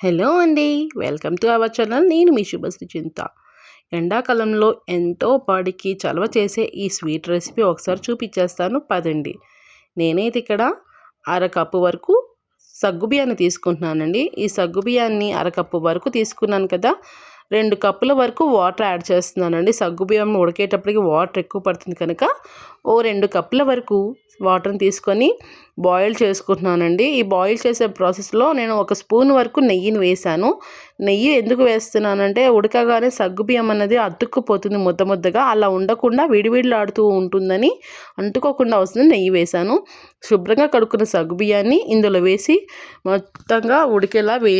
Hello అండి. Welcome to our channel. నేను మీ శుభశ్రీ చింత. ఎండాకాలంలో ఎంతో పాడికి చలవ చేసే ఈ స్వీట్ రెసిపీ ఒకసారి చూపించేస్తాను పదండి. నేనైతే ఇక్కడ అరకప్పు వరకు సగ్గుబియ్యాన్ని తీసుకుంటున్నానండి. ఈ సగ్గుబియ్యాన్ని అరకప్పు వరకు తీసుకున్నాను కదా. రెండు కప్పుల వరకు వాటర్ యాడ్ చేస్తున్నానండి. సగ్గుబియ్యం ఉడికేటప్పటికి వాటర్ ఎక్కువ పడుతుంది కనుక ఓ రెండు కప్పుల వరకు వాటర్ని తీసుకొని బాయిల్ చేసుకుంటున్నానండి. ఈ బాయిల్ చేసే ప్రాసెస్లో నేను ఒక స్పూన్ వరకు నెయ్యిని వేశాను. నెయ్యి ఎందుకు వేస్తున్నానంటే ఉడకగానే సగ్గుబియ్యం అనేది అతుక్కుపోతుంది ముద్ద ముద్దగా. అలా ఉండకుండా విడివిడిలాడుతూ ఉంటుందని అంటుకోకుండా వస్తుంది నెయ్యి వేశాను. శుభ్రంగా కడుక్కున్న సగ్గుబియ్యాన్ని ఇందులో వేసి మొత్తంగా ఉడికేలా వే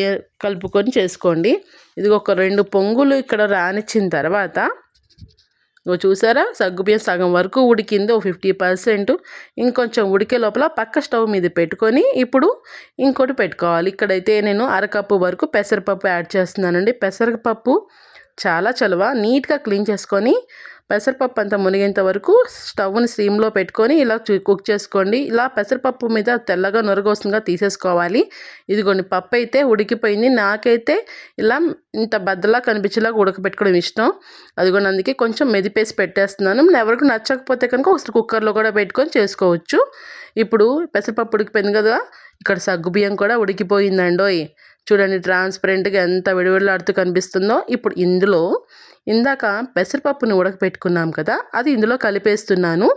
కలుపుకొని చేసుకోండి. ఇది ఒక రెండు పొంగులు ఇక్కడ రానిచ్చిన తర్వాత చూసారా? సగ్గుబియ్యం సగం వరకు ఉడికింది. ఒక ఫిఫ్టీ పర్సెంట్ ఇంకొంచెం ఉడికే లోపల పక్క స్టవ్ మీద పెట్టుకొని ఇప్పుడు ఇంకోటి పెట్టుకోవాలి. ఇక్కడైతే నేను అరకప్పు వరకు పెసరపప్పు యాడ్ చేస్తున్నానండి. పెసరపప్పు చాలా చలువ నీట్గా క్లీన్ చేసుకొని పెసరపప్పు అంతా మునిగేంత వరకు స్టవ్ని స్టీమ్లో పెట్టుకొని ఇలా కుక్ చేసుకోండి. ఇలా పెసరపప్పు మీద తెల్లగా నొరగోసంగా తీసేసుకోవాలి. ఇదిగోండి పప్పు అయితే ఉడికిపోయింది. నాకైతే ఇలా ఇంత బద్దలా కనిపించేలాగా ఉడకబెట్టుకోవడం ఇష్టం. అదిగోండి అందుకే కొంచెం మెదిపేసి పెట్టేస్తున్నాను. ఎవరికి నచ్చకపోతే కనుక ఒకసారి కుక్కర్లో కూడా పెట్టుకొని చేసుకోవచ్చు. ఇప్పుడు పెసరపప్పు ఉడికిపోయింది కదా ఇక్కడ సగ్గుబియ్యం కూడా ఉడికిపోయిందండోయ్. చూడండి ట్రాన్స్పరెంట్గా ఎంత విడివిడలాడుతూ కనిపిస్తుందో. ఇప్పుడు ఇందులో ఇందాక పెసరపప్పుని ఉడకపెట్టుకున్నాం కదా అది ఇందులో కలిపేస్తున్నాను.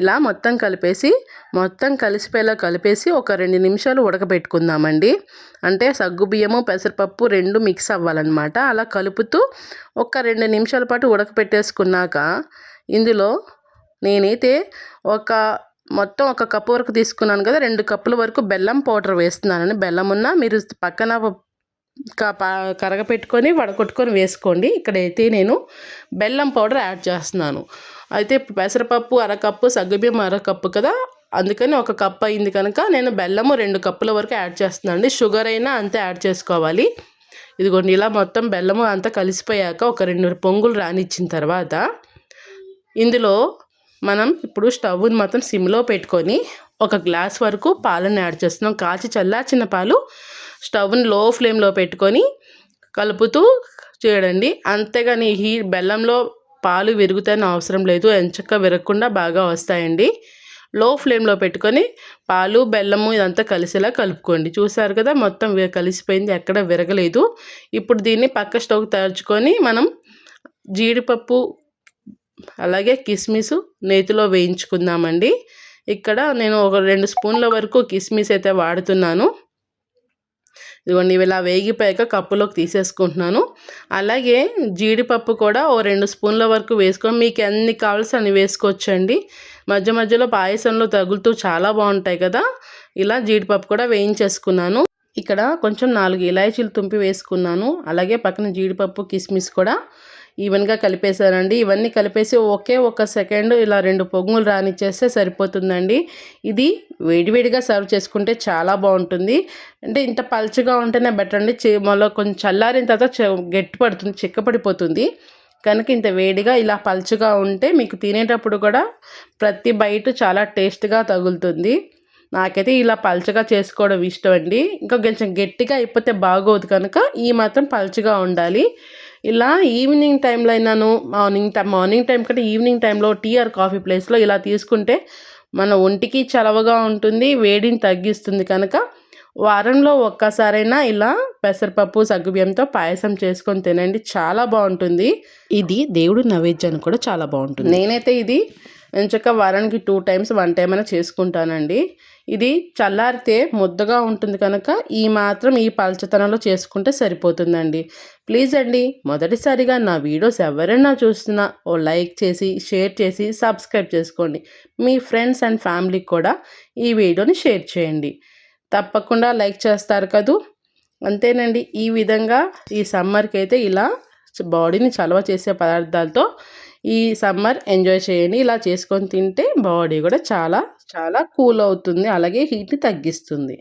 ఇలా మొత్తం కలిపేసి మొత్తం కలిసిపోయేలా కలిపేసి ఒక రెండు నిమిషాలు ఉడకబెట్టుకుందామండి. అంటే సగ్గు బియ్యము పెసరపప్పు రెండు మిక్స్ అవ్వాలన్నమాట. అలా కలుపుతూ ఒక రెండు నిమిషాల పాటు ఉడకపెట్టేసుకున్నాక ఇందులో నేనైతే ఒక మొత్తం ఒక కప్పు వరకు తీసుకున్నాను కదా రెండు కప్పుల వరకు బెల్లం పౌడర్ వేస్తున్నానండి. బెల్లం ఉన్నా మీరు పక్కన కరగపెట్టుకొని వడకొట్టుకొని వేసుకోండి. ఇక్కడైతే నేను బెల్లం పౌడర్ యాడ్ చేస్తున్నాను. అయితే పెసరపప్పు అరకప్పు సగ్గుబియ్యం అరకప్పు కదా? అందుకని ఒక కప్ అయింది కనుక నేను బెల్లము రెండు కప్పుల వరకు యాడ్ చేస్తున్నాను అండి షుగర్ అయినా అంతే యాడ్ చేసుకోవాలి. ఇదిగోండి ఇలా మొత్తం బెల్లము అంతా కలిసిపోయాక ఒక రెండు పొంగులు రానిచ్చిన తర్వాత ఇందులో మనం ఇప్పుడు స్టవ్ని మొత్తం సిమ్లో పెట్టుకొని ఒక గ్లాస్ వరకు పాలను యాడ్ చేస్తున్నాం. కాచి చల్లార్చిన పాలు స్టవ్ని లో ఫ్లేమ్లో పెట్టుకొని కలుపుతూ చేయడండి అంతేగాని ఈ బెల్లంలో పాలు విరుగుతాయని అవసరం లేదు. ఎంచక్క విరగకుండా బాగా వస్తాయండి. లో ఫ్లేమ్లో పెట్టుకొని పాలు బెల్లము ఇదంతా కలిసేలా కలుపుకోండి. చూసారు కదా మొత్తం కలిసిపోయింది. ఎక్కడ విరగలేదు. ఇప్పుడు దీన్ని పక్క స్టవ్ తరుచుకొని మనం జీడిపప్పు అలాగే కిస్మిస్ నేతిలో వేయించుకుందామండి. ఇక్కడ నేను ఒక రెండు స్పూన్ల వరకు కిస్మిస్ అయితే వాడుతున్నాను. ఇదిగోండి ఇలా వేగిపోయాక కప్పులోకి తీసేసుకుంటున్నాను. అలాగే జీడిపప్పు కూడా ఓ రెండు స్పూన్ల వరకు వేసుకొని మీకు ఎన్ని కావాల్సి అన్ని వేసుకోవచ్చండి. మధ్య మధ్యలో పాయసంలో తగులుతూ చాలా బాగుంటాయి కదా. ఇలా జీడిపప్పు కూడా వేయించేసుకున్నాను. ఇక్కడ కొంచెం నాలుగు ఇలాయచీలు తుంపి వేసుకున్నాను. అలాగే పక్కన జీడిపప్పు కిస్మిస్ కూడా ఈవెన్గా కలిపేశానండి ఇవన్నీ కలిపేసి ఒకే ఒక సెకండ్ ఇలా రెండు పొంగులు రానిచ్చేస్తే సరిపోతుందండి. ఇది వేడివేడిగా సర్వ్ చేసుకుంటే చాలా బాగుంటుంది. అంటే ఇంత పలుచగా ఉంటేనే బెటర్ అండి. మళ్ళీ కొంచెం చల్లారిన తర్వాత గట్టి పడుతుంది చిక్కపడిపోతుంది కనుక ఇంత వేడిగా ఇలా పలుచగా ఉంటే మీకు తినేటప్పుడు కూడా ప్రతి బయట చాలా టేస్ట్గా తగులుతుంది. నాకైతే ఇలా పల్చగా చేసుకోవడం ఇష్టం అండి. ఇంకా కొంచెం గట్టిగా అయిపోతే బాగోదు కనుక ఈ మాత్రం పల్చగా ఉండాలి. ఇలా ఈవినింగ్ టైంలో అయినాను మార్నింగ్ టైం మార్నింగ్ టైం కంటే ఈవినింగ్ టైంలో టీ ఆర్ కాఫీ ప్లేస్లో ఇలా తీసుకుంటే మన ఒంటికి చలవగా ఉంటుంది వేడిని తగ్గిస్తుంది కనుక వారంలో ఒక్కసారైనా ఇలా పెసరపప్పు సగ్గుబియ్యంతో పాయసం చేసుకొని తినండి చాలా బాగుంటుంది. ఇది దేవుడు నైవేద్యాన్ని కూడా చాలా బాగుంటుంది. నేనైతే ఇది ఎంచక్క వారానికి టూ టైమ్స్ వన్ టైం అయినా చేసుకుంటానండి. ఇది చల్లారితే ముద్దగా ఉంటుంది కనుక ఈ మాత్రం ఈ పల్చతనంలో చేసుకుంటే సరిపోతుందండి. ప్లీజ్ అండి మొదటిసారిగా నా వీడియోస్ ఎవరైనా చూస్తున్నా ఓ లైక్ చేసి షేర్ చేసి సబ్స్క్రైబ్ చేసుకోండి. మీ ఫ్రెండ్స్ అండ్ ఫ్యామిలీకి కూడా ఈ వీడియోని షేర్ చేయండి. తప్పకుండా లైక్ చేస్తారు కదూ. అంతేనండి ఈ విధంగా ఈ సమ్మర్కి అయితే ఇలా బాడీని చలవ చేసే పదార్థాలతో ఈ సమ్మర్ ఎంజాయ్ చేయండి ఇలా చేసుకొని తింటే బాడీ కూడా చాలా చాలా కూల్ అవుతుంది. అలాగే హీట్ని తగ్గిస్తుంది.